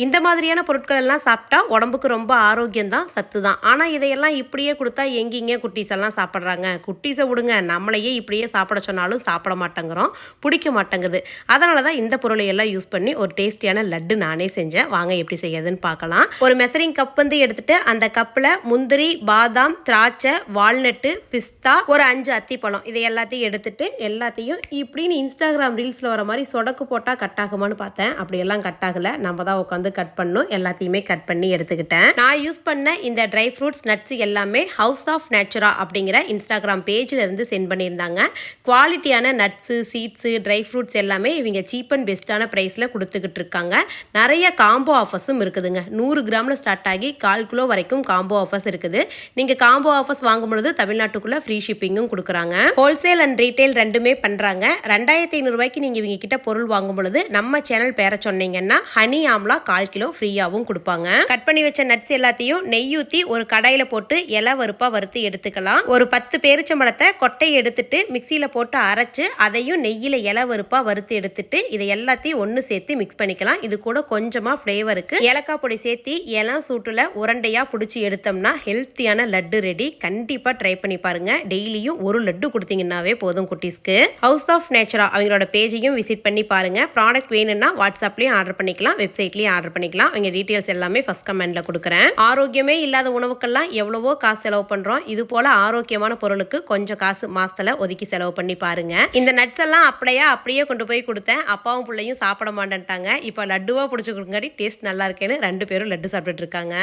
இந்த மாதிரியான பொருட்கள் எல்லாம் சாப்பிட்டா உடம்புக்கு ரொம்ப ஆரோக்கியம் தான் சத்து தான் ஆனால் இதையெல்லாம் இப்படியே கொடுத்தா எங்கெங்கே குட்டீஸ் எல்லாம் சாப்பிட்றாங்க? குட்டீஸை விடுங்க நம்மளையே இப்படியே சாப்பிட சொன்னாலும் சாப்பிட மாட்டேங்கிறோம் பிடிக்க மாட்டேங்குது. அதனால தான் இந்த பொருளை எல்லாம் யூஸ் பண்ணி ஒரு டேஸ்டியான லட்டு நானே செஞ்சேன். வாங்க எப்படி செய்யறதுன்னு பார்க்கலாம். ஒரு மெசரிங் கப் வந்து எடுத்துட்டு அந்த கப்பில் முந்திரி பாதாம் திராட்சை வால்நட்டு பிஸ்தா ஒரு அஞ்சு அத்திப்பழம். இதை எல்லாத்தையும் எடுத்துட்டு எல்லாத்தையும் இப்படின்னு இன்ஸ்டாகிராம் ரீல்ஸில் வர மாதிரி சொடக்கு போட்டால் கட் ஆகுமான்னு பார்த்தேன். அப்படியெல்லாம் கட் ஆகலை. நம்ம தான் உட்காந்து கட் பண்ணணும் எல்லாத்தையுமே கட் பண்ணி எடுத்துக்கிட்டேன். நான் யூஸ் பண்ண இந்த ட்ரை ஃப்ரூட்ஸ் நட்ஸ் எல்லாமே ஹவுஸ் ஆஃப் நேச்சுரா அப்படிங்கிற இன்ஸ்டாகிராம் பேஜில் இருந்து சென்ட் பண்ணியிருந்தாங்க. குவாலிட்டியான நட்ஸு சீட்ஸு ட்ரை ஃப்ரூட்ஸ் எல்லாமே இவங்க சீப் அண்ட் பெஸ்ட்டான ப்ரைஸில் கொடுத்துக்கிட்டு இருக்காங்க. நிறைய காம்போ ஆஃபர்ஸும் இருக்குதுங்க. நூறு கிராமில் ஸ்டார்ட் ஆகி கால் கிலோ வரைக்கும் காம்போ ஆஃபர்ஸ் இருக்குது. நீங்கள் காம்போ ஆஃபர்ஸ் வாங்கும் பொழுது தமிழ்நாட்டுக்குள்ளே ஃப்ரீ ஷிப்பிங்கும் கொடுக்குறாங்க. ஹோல்சேல் அண்ட் ரீட்டைல் ரெண்டுமே பண்ணுறாங்க ரெண்டாயிரத்தி ஐநூறுரூவாய்க்கு நீங்கள் இவங்க கிட்ட பொருள் வாங்கும் பொழுது நம்ம சேனல் பேரை சொன்னீங்கன்னா ஹனி ஆம்லா கால் கிலோ ஃப்ரீயாகவும் கொடுப்பாங்க. கட் பண்ணி வச்ச நட்ஸ் எல்லாத்தையும் நெய் ஊற்றி ஒரு கடாயில் போட்டு இலை வறுப்பாக வறுத்து எடுத்துக்கலாம். ஒரு பத்து பேரிச்சம்பழத்தை கொட்டையை எடுத்துட்டு மிக்சியில் போட்டு அரைச்சு அதையும் நெய்யில் இலை வறுப்பாக வறுத்து எடுத்துட்டு இதை எல்லாத்தையும் ஒன்று சேர்த்து மிக்ஸ் பண்ணிக்கலாம். இது கூட கொஞ்சமாக ஃப்ளேவருக்கு ஏலக்காய் பொடி சேர்த்து இளம் சூட்டில் உரண்டையாக பிடிச்சி எடுத்தோம்னா ஹெல்த்தியான லட்டு ரெடி கண்டிப்பாக ட்ரை பண்ணி பாருங்கள் டெய்லியும் ஒரு லட்டு கொடுத்தீங்கன்னாவே போதும் குட்டீஸ்க்கு. ஹவுஸ் ஆஃப் நேச்சரா அவங்களோட பேஜையும் விசிட் பண்ணி பாருங்க. ப்ராடக்ட் வேணும்னா வாட்ஸ்அப்லேயும் ஆர்டர் பண்ணிக்கலாம். வெப்சைட்லேயும் ஆர்டர் ஆர்டர் பண்ணிக்கலாம். அவங்க டீட்டெயில்ஸ் எல்லாமே ஃபர்ஸ்ட் கமெண்ட்ல கொடுக்குறேன். ஆரோக்கியமே இல்லாத உணவுக்கெல்லாம் எவ்வளவோ காசு செலவு பண்றோம். இது போல ஆரோக்கியமான பொருளுக்கு கொஞ்சம் காசு மாசத்துல ஒதுக்கி செலவு பண்ணி பாருங்க. இந்த நட்ஸ் எல்லாம் அப்படியே அப்படியே கொண்டு போய் கொடுத்தேன். அப்பாவும் பிள்ளையும் சாப்பிட மாட்டேன்ட்டாங்க. இப்போ லட்டுவா பிடிச்சி கொடுங்காடி டேஸ்ட் நல்லா இருக்கேன்னு ரெண்டு பேரும் லட்டு சாப்பிட்டுட்டு இருக்காங்க.